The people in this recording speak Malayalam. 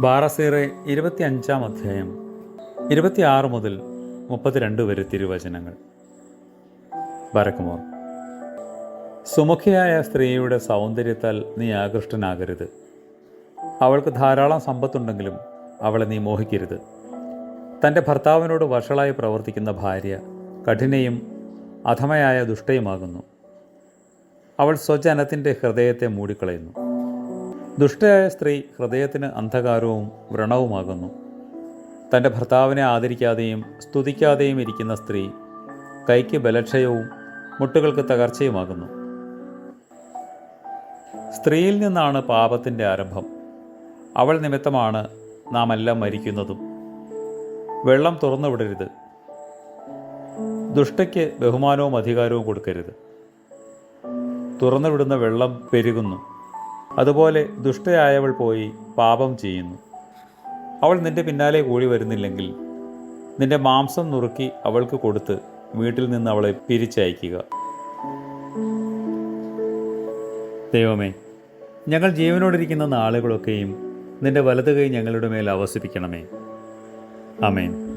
ബാറസീറെ ഇരുപത്തി അഞ്ചാം അധ്യായം ഇരുപത്തിയാറ് മുതൽ മുപ്പത്തിരണ്ട് വരെ തിരുവചനങ്ങൾ. ബരക്കുമോർ സുമുഖിയായ സ്ത്രീയുടെ സൗന്ദര്യത്താൽ നീ ആകൃഷ്ടനാകരുത്. അവൾക്ക് ധാരാളം സമ്പത്തുണ്ടെങ്കിലും അവളെ നീ മോഹിക്കരുത്. തന്റെ ഭർത്താവിനോട് വഷളായി പ്രവർത്തിക്കുന്ന ഭാര്യ കഠിനയും അധമയായ ദുഷ്ടയുമാകുന്നു. അവൾ സ്വജനത്തിന്റെ ഹൃദയത്തെ മൂടിക്കളയുന്നു. ദുഷ്ടയായ സ്ത്രീ ഹൃദയത്തിന് അന്ധകാരവും വ്രണവുമാകുന്നു. തന്റെ ഭർത്താവിനെ ആദരിക്കാതെയും സ്തുതിക്കാതെയും ഇരിക്കുന്ന സ്ത്രീ കൈക്ക് ബലക്ഷയവും മുട്ടുകൾക്ക് തകർച്ചയുമാകുന്നു. സ്ത്രീയിൽ നിന്നാണ് പാപത്തിന്റെ ആരംഭം. അവൾ നിമിത്തമാണ് നാം എല്ലാം മരിക്കുന്നതും. വെള്ളം തുറന്നു വിടരുത്. ദുഷ്ടയ്ക്ക് ബഹുമാനവും അധികാരവും കൊടുക്കരുത്. തുറന്നുവിടുന്ന വെള്ളം പെരുകുന്നു. അതുപോലെ ദുഷ്ടയായവൾ പോയി പാപം ചെയ്യുന്നു. അവൾ നിന്റെ പിന്നാലെ കൂടി വരുന്നില്ലെങ്കിൽ നിന്റെ മാംസം നുറുക്കി അവൾക്ക് കൊടുത്ത് വീട്ടിൽ നിന്ന് അവളെ പിരിച്ചയക്കുക. ദൈവമേ ഞങ്ങൾ ജീവനോടിരിക്കുന്ന നാളുകളൊക്കെയും നിന്റെ വലത് കൈ ഞങ്ങളുടെ മേൽ അവസിപ്പിക്കണമേ അമേൻ